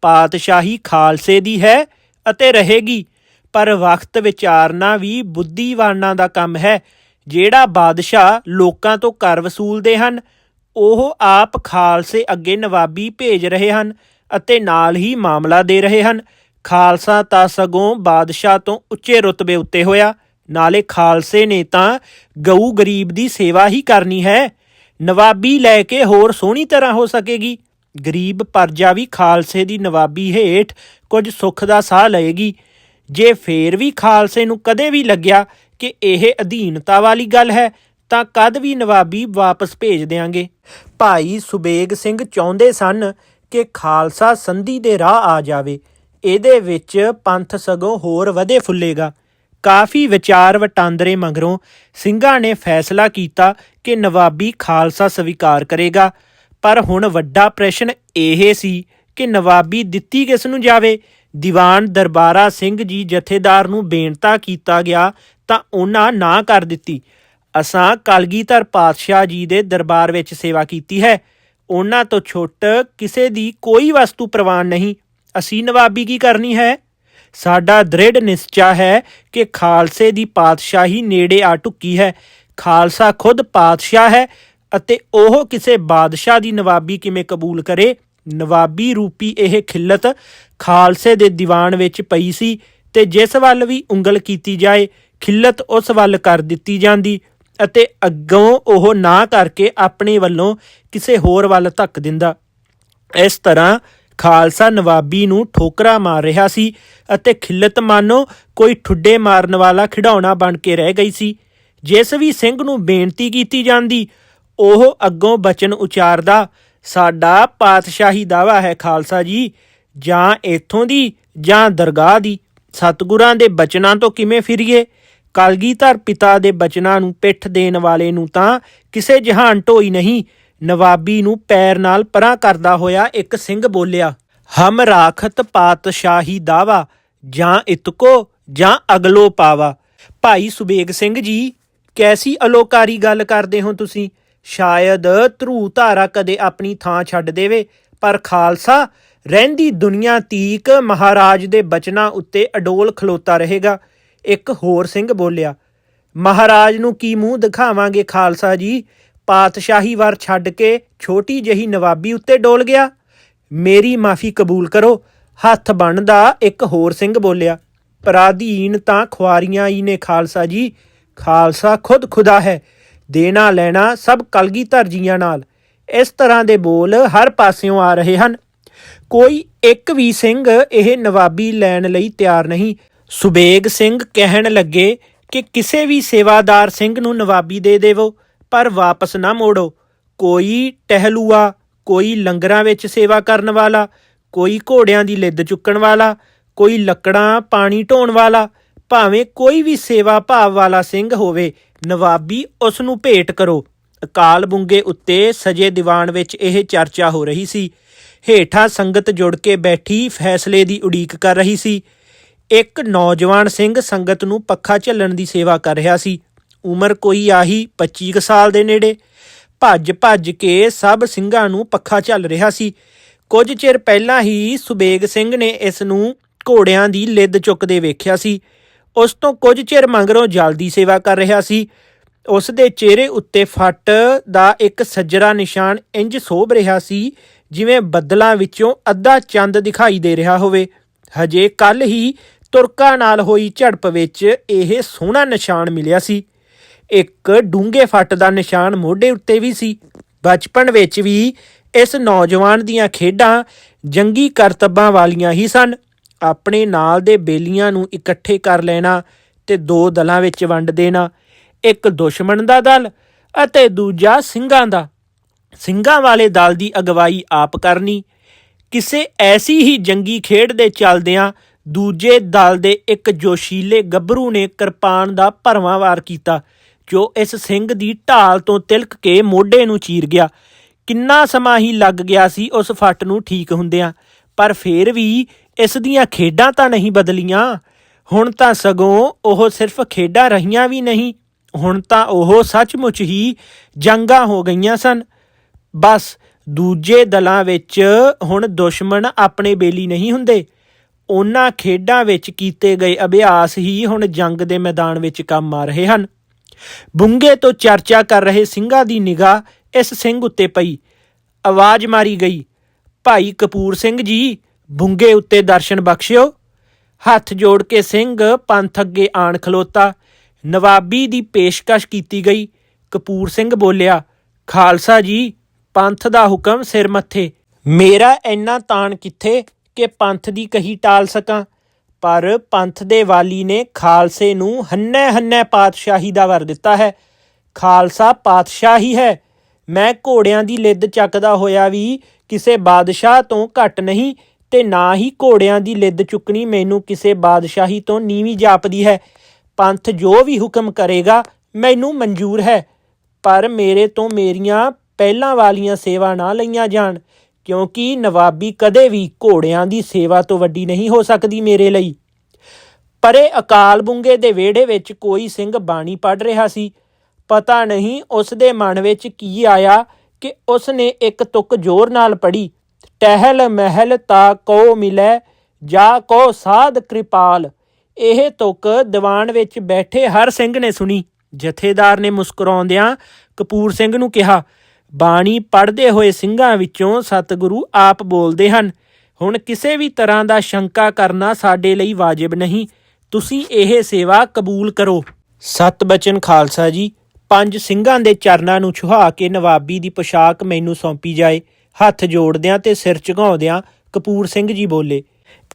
ਪਾਤਸ਼ਾਹੀ ਖਾਲਸੇ ਦੀ ਹੈ ਅਤੇ ਰਹੇਗੀ। ਪਰ ਵਕਤ ਵਿਚਾਰਨਾ ਵੀ ਬੁੱਧੀਵਾਨਾਂ ਦਾ ਕੰਮ ਹੈ। ਜਿਹੜਾ ਬਾਦਸ਼ਾਹ ਲੋਕਾਂ ਤੋਂ ਕਰ ਵਸੂਲਦੇ ਹਨ ਉਹ ਆਪ ਖਾਲਸੇ ਅੱਗੇ ਨਵਾਬੀ ਭੇਜ ਰਹੇ ਹਨ ਅਤੇ ਨਾਲ ਹੀ ਮਾਮਲਾ ਦੇ ਰਹੇ ਹਨ। ਖਾਲਸਾ ਤਾਂ ਸਗੋਂ ਬਾਦਸ਼ਾਹ ਤੋਂ ਉੱਚੇ ਰੁਤਬੇ ਉੱਤੇ ਹੋਇਆ। ਨਾਲੇ ਖਾਲਸੇ ਨੇ ਤਾਂ ਗਊ ਗਰੀਬ ਦੀ ਸੇਵਾ ਹੀ ਕਰਨੀ ਹੈ। ਨਵਾਬੀ ਲੈ ਕੇ ਹੋਰ ਸੋਹਣੀ ਤਰ੍ਹਾਂ ਹੋ ਸਕੇਗੀ। ਗਰੀਬ ਪਰਜਾ ਵੀ ਖਾਲਸੇ ਦੀ ਨਵਾਬੀ ਹੇਠ ਕੁਝ ਸੁੱਖ ਦਾ ਸਾਹ ਲਏਗੀ। ਜੇ ਫੇਰ ਵੀ ਖਾਲਸੇ ਨੂੰ ਕਦੇ ਵੀ ਲੱਗਿਆ ਕਿ ਇਹ ਅਧੀਨਤਾ ਵਾਲੀ ਗੱਲ ਹੈ ਤਾਂ ਕਦ ਵੀ ਨਵਾਬੀ ਵਾਪਸ ਭੇਜ ਦੇਾਂਗੇ ਭਾਈ ਸੁਬੇਗ ਸਿੰਘ ਚਾਹੁੰਦੇ ਸਨ ਕਿ ਖਾਲਸਾ ਸੰਧੀ ਦੇ ਰਾਹ ਆ ਜਾਵੇ। ਇਹਦੇ ਵਿੱਚ ਪੰਥ ਸਗੋਂ ਹੋਰ ਵਧੇ ਫੁੱਲੇਗਾ। ਕਾਫੀ ਵਿਚਾਰ ਵਟਾਂਦਰੇ ਮਗਰੋਂ ਸਿੰਘਾਂ ਨੇ ਫੈਸਲਾ ਕੀਤਾ ਕਿ ਨਵਾਬੀ ਖਾਲਸਾ ਸਵੀਕਾਰ ਕਰੇਗਾ। ਪਰ ਹੁਣ ਵੱਡਾ ਪ੍ਰਸ਼ਨ ਇਹ ਸੀ ਕਿ ਨਵਾਬੀ ਦਿੱਤੀ ਕਿਸ ਨੂੰ ਜਾਵੇ? ਦੀਵਾਨ ਦਰਬਾਰਾ ਸਿੰਘ ਜੀ ਜਥੇਦਾਰ ਨੂੰ ਬੇਨਤਾ ਕੀਤਾ ਗਿਆ ਤਾਂ ਉਹਨਾਂ ਨਾ ਕਰ ਦਿੱਤੀ। ਅਸਾਂ ਕਲਗੀਧਰ ਪਾਤਸ਼ਾਹ ਜੀ ਦੇ ਦਰਬਾਰ ਵਿੱਚ ਸੇਵਾ ਕੀਤੀ ਹੈ। ਉਹਨਾਂ ਤੋਂ ਛੁੱਟ ਕਿਸੇ ਦੀ ਕੋਈ ਵਸਤੂ ਪ੍ਰਵਾਨ ਨਹੀਂ। ਅਸੀਂ ਨਵਾਬੀ ਕੀ ਕਰਨੀ ਹੈ? ਸਾਡਾ ਦ੍ਰਿੜ ਨਿਸ਼ਚਾ ਹੈ ਕਿ ਖਾਲਸੇ ਦੀ ਪਾਤਸ਼ਾਹੀ ਨੇੜੇ ਆ ਟੁੱਕੀ ਹੈ। ਖਾਲਸਾ ਖੁਦ ਪਾਤਸ਼ਾਹ ਹੈ ਅਤੇ ਉਹ ਕਿਸੇ ਬਾਦਸ਼ਾਹ ਦੀ ਨਵਾਬੀ ਕਿਵੇਂ ਕਬੂਲ ਕਰੇ? ਨਵਾਬੀ ਰੂਪੀ ਇਹ ਖਿੱਲਤ ਖਾਲਸੇ ਦੇ ਦੀਵਾਨ ਵਿੱਚ ਪਈ ਸੀ ਤੇ ਜਿਸ ਵੱਲ ਵੀ ਉਂਗਲ ਕੀਤੀ ਜਾਏ, ਖਿੱਲਤ ਉਸ ਵੱਲ ਕਰ ਦਿੱਤੀ ਜਾਂਦੀ। ਅਤੇ ਅੱਗੋਂ ਉਹ ਨਾ ਕਰਕੇ ਆਪਣੇ ਵੱਲੋਂ ਕਿਸੇ ਹੋਰ ਵੱਲ ਧੱਕ ਦਿੰਦਾ। ਇਸ ਤਰ੍ਹਾਂ ਖਾਲਸਾ ਨਵਾਬੀ ਨੂੰ ਠੋਕਰਾ ਮਾਰ ਰਿਹਾ ਸੀ ਅਤੇ ਖਿੱਲਤ ਮਾਨੋ ਕੋਈ ਠੁੱਡੇ ਮਾਰਨ ਵਾਲਾ ਖਿਡੌਣਾ ਬਣ ਕੇ ਰਹਿ ਗਈ ਸੀ। ਜਿਸ ਵੀ ਸਿੰਘ ਨੂੰ ਬੇਨਤੀ ਕੀਤੀ ਜਾਂਦੀ, ਉਹ ਅੱਗੋਂ ਬਚਨ ਉਚਾਰਦਾ, ਸਾਡਾ ਪਾਤਸ਼ਾਹੀ ਦਾਵਾ ਹੈ ਖਾਲਸਾ ਜੀ, ਜਾਂ ਇਥੋਂ ਦੀ ਜਾਂ ਦਰਗਾਹ ਦੀ। ਸਤਿਗੁਰਾਂ ਦੇ ਬਚਨਾਂ ਤੋਂ ਕਿਵੇਂ ਫਿਰੀਏ? ਕਲਗੀਧਰ ਪਿਤਾ ਦੇ ਬਚਨਾਂ ਨੂੰ ਪਿੱਠ ਦੇਣ ਵਾਲੇ ਨੂੰ ਤਾਂ ਕਿਸੇ ਜਹਾਨ ਢੋਈ ਨਹੀਂ, ਨਵਾਬੀ ਨੂੰ ਪੈਰ ਨਾਲ ਪਰਾਂ ਕਰਦਾ ਹੋਇਆ ਇੱਕ ਸਿੰਘ ਬੋਲਿਆ, ਹਮ ਰਾਖਤ ਪਾਤਸ਼ਾਹੀ ਦਾਵਾ, ਜਾਂ ਇਤਕੋ ਜਾਂ ਅਗਲੋ ਪਾਵਾ। ਭਾਈ ਸੁਬੇਗ ਸਿੰਘ ਜੀ, ਕੈਸੀ ਅਲੋਕਾਰੀ ਗੱਲ ਕਰਦੇ ਹੋ ਤੁਸੀਂ? ਸ਼ਾਇਦ ਧਰੂ ਧਾਰਾ ਕਦੇ ਆਪਣੀ ਥਾਂ ਛੱਡ ਦੇਵੇ, ਪਰ ਖਾਲਸਾ ਰਹਿੰਦੀ ਦੁਨੀਆ ਤੀਕ ਮਹਾਰਾਜ ਦੇ ਬਚਨਾਂ ਉੱਤੇ ਅਡੋਲ ਖਲੋਤਾ ਰਹੇਗਾ। ਇੱਕ ਹੋਰ ਸਿੰਘ ਬੋਲਿਆ, ਮਹਾਰਾਜ ਨੂੰ ਕੀ ਮੂੰਹ ਦਿਖਾਵਾਂਗੇ ਖਾਲਸਾ ਜੀ? ਪਾਤਸ਼ਾਹੀ ਵਾਰ ਛੱਡ ਕੇ ਛੋਟੀ ਜਹੀ ਨਵਾਬੀ ਉੱਤੇ ਡੋਲ ਗਿਆ। ਮੇਰੀ ਮਾਫੀ ਕਬੂਲ ਕਰੋ। ਹੱਥ ਬਣਦਾ ਇੱਕ ਹੋਰ ਸਿੰਘ ਬੋਲਿਆ, ਪਰਾਧੀਨ ਤਾਂ ਖੁਆਰੀਆਂ ਹੀ ਨੇ ਖਾਲਸਾ ਜੀ। ਖਾਲਸਾ ਖੁਦ ਖੁਦਾ ਹੈ, ਦੇਣਾ ਲੈਣਾ ਸਭ ਕਲਗੀਧਰ ਜੀਆਂ ਨਾਲ। ਇਸ ਤਰ੍ਹਾਂ ਦੇ ਬੋਲ ਹਰ ਪਾਸਿਓਂ ਆ ਰਹੇ ਹਨ। ਕੋਈ ਇੱਕ ਵੀ ਸਿੰਘ ਇਹ ਨਵਾਬੀ ਲੈਣ ਲਈ ਤਿਆਰ ਨਹੀਂ। ਸੁਬੇਗ ਸਿੰਘ ਕਹਿਣ ਲੱਗੇ ਕਿ ਕਿਸੇ ਵੀ ਸੇਵਾਦਾਰ ਸਿੰਘ ਨੂੰ ਨਵਾਬੀ ਦੇ ਦੇਵੋ, ਪਰ ਵਾਪਸ ਨਾ ਮੋੜੋ। ਕੋਈ ਟਹਿਲੂਆ, ਕੋਈ ਲੰਗਰਾਂ ਵਿੱਚ ਸੇਵਾ ਕਰਨ ਵਾਲਾ, ਕੋਈ ਘੋੜਿਆਂ ਦੀ ਲਿੱਦ ਚੁੱਕਣ ਵਾਲਾ, ਕੋਈ ਲੱਕੜਾਂ ਪਾਣੀ ਢੋਣ ਵਾਲਾ, ਭਾਵੇਂ ਕੋਈ ਵੀ ਸੇਵਾ ਭਾਵ ਵਾਲਾ ਸਿੰਘ ਹੋਵੇ, ਨਵਾਬੀ ਉਸ ਨੂੰ ਭੇਟ ਕਰੋ। ਅਕਾਲ ਬੁੰਗੇ ਉੱਤੇ ਸਜੇ ਦੀਵਾਨ ਵਿੱਚ ਇਹ ਚਰਚਾ ਹੋ ਰਹੀ ਸੀ। ਹੇਠਾਂ ਸੰਗਤ ਜੁੜ ਕੇ ਬੈਠੀ ਫੈਸਲੇ ਦੀ ਉਡੀਕ ਕਰ ਰਹੀ ਸੀ। ਇੱਕ ਨੌਜਵਾਨ ਸਿੰਘ ਸੰਗਤ ਨੂੰ ਪੱਖਾ ਝੱਲਣ ਦੀ ਸੇਵਾ ਕਰ ਰਿਹਾ ਸੀ। ਉਮਰ ਕੋਈ ਆਹੀ 25 ਕੁ ਸਾਲ ਦੇ ਨੇੜੇ। ਭੱਜ ਭੱਜ ਕੇ ਸਭ ਸਿੰਘਾਂ ਨੂੰ ਪੱਖਾ ਝੱਲ ਰਿਹਾ ਸੀ। ਕੁਝ ਚਿਰ ਪਹਿਲਾਂ ਹੀ ਸੁਬੇਗ ਸਿੰਘ ਨੇ ਇਸ ਨੂੰ ਘੋੜਿਆਂ ਦੀ ਲਿੱਦ ਚੁੱਕਦੇ ਵੇਖਿਆ ਸੀ। ਉਸ ਤੋਂ ਕੁਝ ਚਿਰ ਮੰਗਰੋਂ ਜਲਦੀ ਸੇਵਾ ਕਰ ਰਿਹਾ ਸੀ। ਉਸ ਦੇ ਚਿਹਰੇ ਉੱਤੇ ਫੱਟ ਦਾ ਇੱਕ ਸੱਜਰਾ ਨਿਸ਼ਾਨ ਇੰਜ ਸੋਭ ਰਿਹਾ ਸੀ ਜਿਵੇਂ ਬੱਦਲਾਂ ਵਿੱਚੋਂ ਅੱਧਾ ਚੰਦ ਦਿਖਾਈ ਦੇ ਰਿਹਾ ਹੋਵੇ। ਹਜੇ ਕੱਲ ਹੀ ਤੁਰਕਾਂ ਨਾਲ ਹੋਈ ਝੜਪ ਵਿੱਚ ਇਹ ਸੋਹਣਾ ਨਿਸ਼ਾਨ ਮਿਲਿਆ ਸੀ। ਇੱਕ ਡੂੰਘੇ ਫੱਟ ਦਾ ਨਿਸ਼ਾਨ ਮੋਢੇ ਉੱਤੇ ਵੀ ਸੀ। ਬਚਪਨ ਵਿੱਚ ਵੀ ਇਸ ਨੌਜਵਾਨ ਦੀਆਂ ਖੇਡਾਂ ਜੰਗੀ ਕਰਤੱਬਾਂ ਵਾਲੀਆਂ ਹੀ ਸਨ। ਆਪਣੇ ਨਾਲ ਦੇ ਬੇਲੀਆਂ ਨੂੰ ਇਕੱਠੇ ਕਰ ਲੈਣਾ ਤੇ ਦੋ ਦਲਾਂ ਵਿੱਚ ਵੰਡ ਦੇਣਾ, ਇੱਕ ਦੁਸ਼ਮਣ ਦਾ ਦਲ ਅਤੇ ਦੂਜਾ ਸਿੰਘਾਂ ਦਾ। ਸਿੰਘਾਂ ਵਾਲੇ ਦਲ ਦੀ ਅਗਵਾਈ ਆਪ ਕਰਨੀ। ਕਿਸੇ ਐਸੀ ਹੀ ਜੰਗੀ ਖੇਡ ਦੇ ਚੱਲਦਿਆਂ ਦੂਜੇ ਦਲ ਦੇ ਇੱਕ ਜੋਸ਼ੀਲੇ ਗੱਭਰੂ ਨੇ ਕਿਰਪਾਨ ਦਾ ਭਰਵਾਂ ਵਾਰ ਕੀਤਾ, ਜੋ ਇਸ ਸਿੰਘ ਦੀ ਢਾਲ ਤੋਂ ਤਿਲਕ ਕੇ ਮੋਢੇ ਨੂੰ ਚੀਰ ਗਿਆ। ਕਿੰਨਾ ਸਮਾਂ ਹੀ ਲੱਗ ਗਿਆ ਸੀ ਉਸ ਫੱਟ ਨੂੰ ਠੀਕ ਹੁੰਦਿਆਂ, ਪਰ ਫੇਰ ਵੀ ਇਸ ਦੀਆਂ ਖੇਡਾਂ ਤਾਂ ਨਹੀਂ ਬਦਲੀਆਂ। ਹੁਣ ਤਾਂ ਸਗੋਂ ਉਹ ਸਿਰਫ ਖੇਡਾਂ ਰਹੀਆਂ ਵੀ ਨਹੀਂ, ਹੁਣ ਤਾਂ ਉਹ ਸੱਚਮੁੱਚ ਹੀ ਜੰਗਾਂ ਹੋ ਗਈਆਂ ਸਨ। ਬਸ ਦੂਜੇ ਦਲਾਂ ਵਿੱਚ ਹੁਣ ਦੁਸ਼ਮਣ ਆਪਣੇ ਬੇਲੀ ਨਹੀਂ ਹੁੰਦੇ। ਉਹਨਾਂ ਖੇਡਾਂ ਵਿੱਚ ਕੀਤੇ ਗਏ ਅਭਿਆਸ ਹੀ ਹੁਣ ਜੰਗ ਦੇ ਮੈਦਾਨ ਵਿੱਚ ਕੰਮ ਆ ਰਹੇ ਹਨ। ਬੁੰਗੇ ਤੋਂ ਚਰਚਾ ਕਰ ਰਹੇ ਸਿੰਘਾਂ ਦੀ ਨਿਗਾਹ ਇਸ ਸਿੰਘ ਉੱਤੇ ਪਈ। ਆਵਾਜ਼ ਮਾਰੀ ਗਈ, ਭਾਈ ਕਪੂਰ ਸਿੰਘ ਜੀ, ਬੁੰਗੇ ਉੱਤੇ ਦਰਸ਼ਨ ਬਖਸ਼ਿਓ। ਹੱਥ ਜੋੜ ਕੇ ਸਿੰਘ ਪੰਥ ਅੱਗੇ ਆਣ ਖਲੋਤਾ। ਨਵਾਬੀ ਦੀ ਪੇਸ਼ਕਸ਼ ਕੀਤੀ ਗਈ। ਕਪੂਰ ਸਿੰਘ ਬੋਲਿਆ, ਖਾਲਸਾ ਜੀ, ਪੰਥ ਦਾ ਹੁਕਮ ਸਿਰ ਮੱਥੇ। ਮੇਰਾ ਇੰਨਾ ਤਾਣ ਕਿੱਥੇ? ਕਿ ਪੰਥ ਦੀ ਕਹੀ ਟਾਲ ਸਕਾਂ। ਪਰ ਪੰਥ ਦੇ ਵਾਲੀ ਨੇ ਖਾਲਸੇ ਨੂੰ ਹੰਨੇ ਹੰਨੇ ਪਾਤਸ਼ਾਹੀ ਦਾ ਵਰ ਦਿੱਤਾ ਹੈ। ਖਾਲਸਾ ਪਾਤਸ਼ਾਹ ਹੀ। ਹੈ ਮੈਂ ਘੋੜਿਆਂ ਦੀ ਲਿੱਦ ਚੱਕਦਾ ਹੋਇਆ ਵੀ ਕਿਸੇ ਬਾਦਸ਼ਾਹ ਤੋਂ ਘੱਟ ਨਹੀਂ ਤੇ ਨਾ ਹੀ ਘੋੜਿਆਂ ਦੀ ਲਿੱਦ ਚੁੱਕਣੀ ਮੈਨੂੰ ਕਿਸੇ ਬਾਦਸ਼ਾਹੀ ਤੋਂ ਨੀਵੀਂ ਜਾਪਦੀ ਹੈ। ਪੰਥ ਜੋ ਵੀ ਹੁਕਮ ਕਰੇਗਾ, ਮੈਨੂੰ ਮਨਜ਼ੂਰ ਹੈ। ਪਰ ਮੇਰੇ ਤੋਂ ਮੇਰੀਆਂ ਪਹਿਲਾਂ ਵਾਲੀਆਂ ਸੇਵਾ ਨਾ ਲਈਆਂ ਜਾਣ। ਕਿਉਂਕਿ ਨਵਾਬੀ ਕਦੇ ਵੀ ਘੋੜਿਆਂ ਦੀ ਸੇਵਾ ਤੋਂ ਵੱਡੀ ਨਹੀਂ ਹੋ ਸਕਦੀ ਮੇਰੇ ਲਈ। ਪਰੇ ਅਕਾਲ ਬੁੰਗੇ ਦੇ ਵਿਹੜੇ ਵਿੱਚ ਕੋਈ ਸਿੰਘ ਬਾਣੀ ਪੜ ਰਿਹਾ ਸੀ। ਪਤਾ ਨਹੀਂ ਉਸ ਦੇ ਮਨ ਵਿੱਚ ਕੀ ਆਇਆ ਕਿ ਉਸ ਨੇ ਇੱਕ ਤੁਕ ਜ਼ੋਰ ਨਾਲ ਪੜੀ ਟਹਿਲ ਮਹਿਲ ਤਾ ਕੋ ਮਿਲੈ, ਜਾ ਕੋ ਸਾਧ ਕਿਰਪਾਲ। ਇਹ ਤੁਕ ਦੀਵਾਨ ਵਿੱਚ ਬੈਠੇ ਹਰ ਸਿੰਘ ਨੇ ਸੁਣੀ। ਜਥੇਦਾਰ ਨੇ ਮੁਸਕਰਾਉਂਦਿਆਂ ਕਪੂਰ ਸਿੰਘ ਨੂੰ ਕਿਹਾ ਬਾਣੀ ਪੜ੍ਹਦੇ ਹੋਏ ਸਿੰਘਾਂ ਵਿੱਚੋਂ ਸਤਿਗੁਰੂ ਆਪ ਬੋਲਦੇ ਹਨ। ਹੁਣ ਕਿਸੇ ਵੀ ਤਰ੍ਹਾਂ ਦਾ ਸ਼ੰਕਾ ਕਰਨਾ ਸਾਡੇ ਲਈ ਵਾਜਿਬ ਨਹੀਂ। ਤੁਸੀਂ ਇਹ ਸੇਵਾ ਕਬੂਲ ਕਰੋ। ਸਤ ਬਚਨ ਖਾਲਸਾ ਜੀ। ਪੰਜ ਸਿੰਘਾਂ ਦੇ ਚਰਨਾਂ ਨੂੰ ਛੁਹਾ ਕੇ ਨਵਾਬੀ ਦੀ ਪੋਸ਼ਾਕ ਮੈਨੂੰ ਸੌਂਪੀ ਜਾਏ। ਹੱਥ ਜੋੜਦਿਆਂ ਤੇ ਸਿਰ ਝੁਕਾਉਂਦਿਆਂ ਕਪੂਰ ਸਿੰਘ ਜੀ ਬੋਲੇ।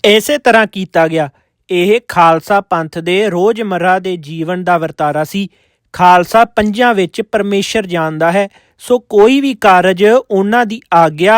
ਇਸੇ ਤਰ੍ਹਾਂ ਕੀਤਾ ਗਿਆ। ਇਹ ਖਾਲਸਾ ਪੰਥ ਦੇ ਰੋਜ਼ਮर्रा ਦੇ ਜੀਵਨ ਦਾ ਵਰਤਾਰਾ ਸੀ। ਖਾਲਸਾ ਪੰਜਾਂ ਵਿੱਚ ਪਰਮੇਸ਼ਰ ਜਾਣਦਾ ਹੈ। ਸੋ ਕੋਈ ਵੀ ਕਾਰਜ ਉਹਨਾਂ ਦੀ ਆਗਿਆ